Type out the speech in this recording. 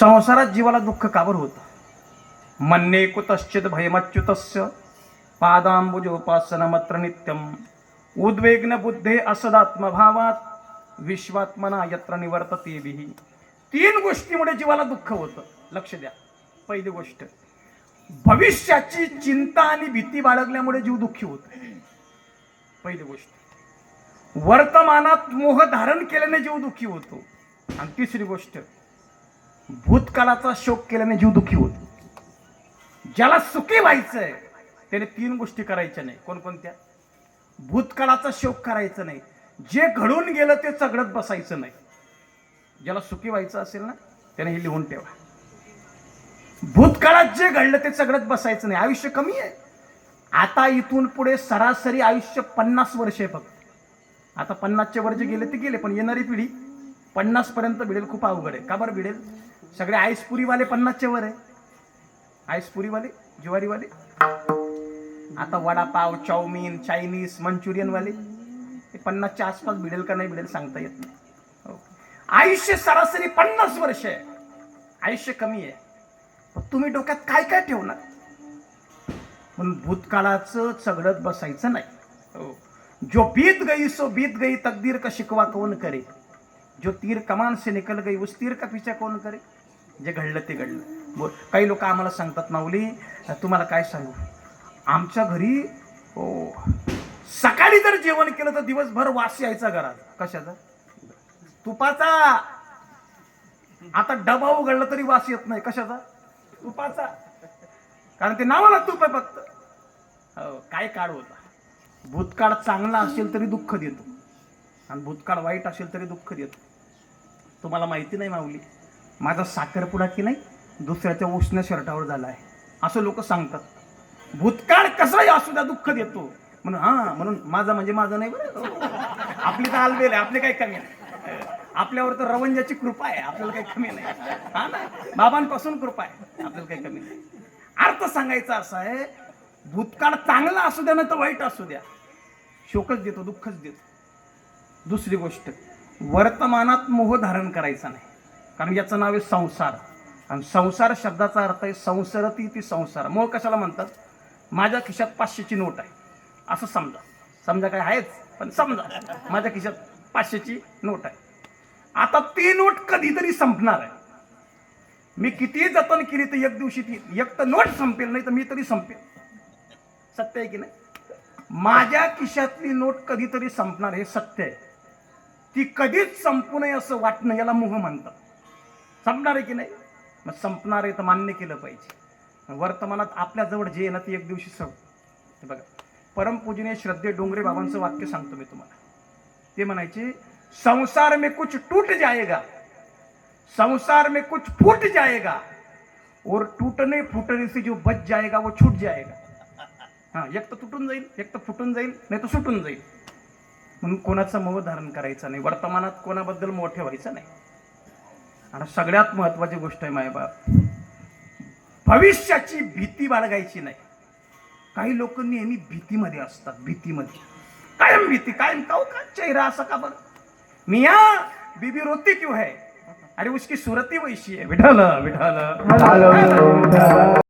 संसारात जीवाला दुःख काबर होतं? मन्ये कुतश्चित भयमच्युतस्य पादांबुजोपासना मात्र नित्यम। उद्वेग्न बुद्धे असदात्मभावात विश्वात्मना यत्र निवर्तते बिही तीन गोष्टीमुळे जीवाला दुःख होतं. लक्ष द्या. पहिली गोष्ट भविष्याची चिंता आणि भीती बाळगल्यामुळे जीव दुःखी होतो. पहिली गोष्ट वर्तमानात मोह धारण केल्याने जीव दुःखी होतो. आणि तिसरी गोष्ट भूतकाळाचा शोक केल्याने जीव दुखी होतो. ज्याला सुखी व्हायचंय त्याने तीन गोष्टी करायच्या नाही. कोणकोणत्या? भूतकाळाचा शोक करायचा नाही. जे घडून गेलं ते चगडत बसायचं नाही. ज्याला सुखी व्हायचं असेल ना त्याने हे लिहून ठेवा. भूतकाळात जे घडलं ते चगडत बसायचं नाही. आयुष्य कमी आहे. आता इथून पुढे सरासरी आयुष्य पन्नास वर्ष आहे फक्त. आता पन्नासच्या वर जे गेले ते गेले पण येणारी पिढी पन्नासपर्यंत भिडेल खूप अवघड आहे. का बरं भिडेल? सगळे आईसपुरीवाले पन्नासच्या वर आहे. आईसपुरीवाले ज्वारीवाले. आता वडापाव चाऊमिन चायनीज मंचुरियन वाले ते पन्नासच्या आसपास भिडेल का नाही भिडेल सांगता येत नाही. हो. आयुष्य सरासरी पन्नास वर्ष आहे. आयुष्य कमी आहे. पण तुम्ही डोक्यात काय काय ठेवणार? म्हणून भूतकाळाचं चगडत बसायचं नाही. हो. जो बीत गई सो बीत गई तकदीर का शिकवा कौन करे? जो तीर कमान से निकल गई उस तीर का पीछा कौन करे? जे घडलं ते घडलं. बोल. काही लोक आम्हाला सांगतात माऊली तुम्हाला काय सांगू? आमच्या घरी ओ सकाळी जर जेवण केलं तर दिवसभर वास यायचा घरात. कशाचा? तुपाचा. आता डबा उघडला तरी वास येत नाही. कशाचा? तुपाचा. कारण ते नावाला तूप आहे फक्त. हो काय काळ होता. भूतकाळ चांगला असेल तरी दुःख देतो. आणि भूतकाळ वाईट असेल तरी दुःख देतो. तुम्हाला माहिती नाही माऊली? माझा साखरपुडा की नाही दुसऱ्याच्या उष्ण शर्टावर झाला आहे असं लोक सांगतात. भूतकाळ कसाही असू द्या दुःख देतो. म्हणून हा म्हणून माझा म्हणजे माझं नाही बरं. आपली तर आलबेल आहे आपली काही कमी नाही. आपल्यावर तर रवंजाची कृपा आहे आपल्याला काही कमी नाही. हा ना? बाबांपासून कृपा आहे आपल्याला काही कमी नाही. अर्थ सांगायचा असा आहे भूतकाळ चांगला असू द्या ना तर वाईट असू द्या. शोकच देतो दुःखच देतो. दुसरी गोष्ट वर्तमानात मोह धारण करायचा नाही. कारण याचं नाव आहे संसार. आणि संसार शब्दाचा अर्थ आहे संसरती ती संसार. मोह कशाला म्हणतात? माझ्या खिशात पाचशेची नोट आहे. असं समजा. समजा काय आहेच पण समजा. माझ्या खिशात पाचशेची नोट आहे. आता ती नोट कधीतरी संपणार आहे. मी कितीही जतन केली तर एक दिवशी ती एक तर नोट संपेल नाही तर मी तरी संपेल. सत्य आहे की नाही? माझ्या खिशातली नोट कधीतरी संपणार हे सत्य आहे. ती कधीच संपू नये असं वाटणं याला मोह म्हणतात. संपणार आहे की नाही? मग संपणार आहे तर मान्य केलं पाहिजे. वर्तमानात आपल्याजवळ जे आहे ना ते एक दिवशी सव हे बघा. परमपूजने श्रद्धे डोंगरे बाबांचं वाक्य सांगतो मी तुम्हाला. ते म्हणायचे संसार में कुछ टूट जाएगा. संसार में कुछ फूट जाएगा. और टूटने फुटने से जो बच जाएगा वो छूट जाएगा. हां एक तर तुटून जाईल एक तर फुटून जाईल नाही तर सुटून जाईल. म्हणून कोणाचा मोह धारण करायचा नाही. वर्तमानात कोणाबद्दल मोठे व्हायचं नाही. आणि सगळ्यात महत्वाची गोष्ट आहे मायबाप भविष्याची भीती बाळगायची नाही. काही लोक नेहमी भीतीमध्ये असतात भीतीमध्ये. कायम भीती कायम काऊ का? चेहरा असा का बरं? मिया बीबी रोती क्यों है? अरे उसकी सुरती वैशी आहे. है विठाला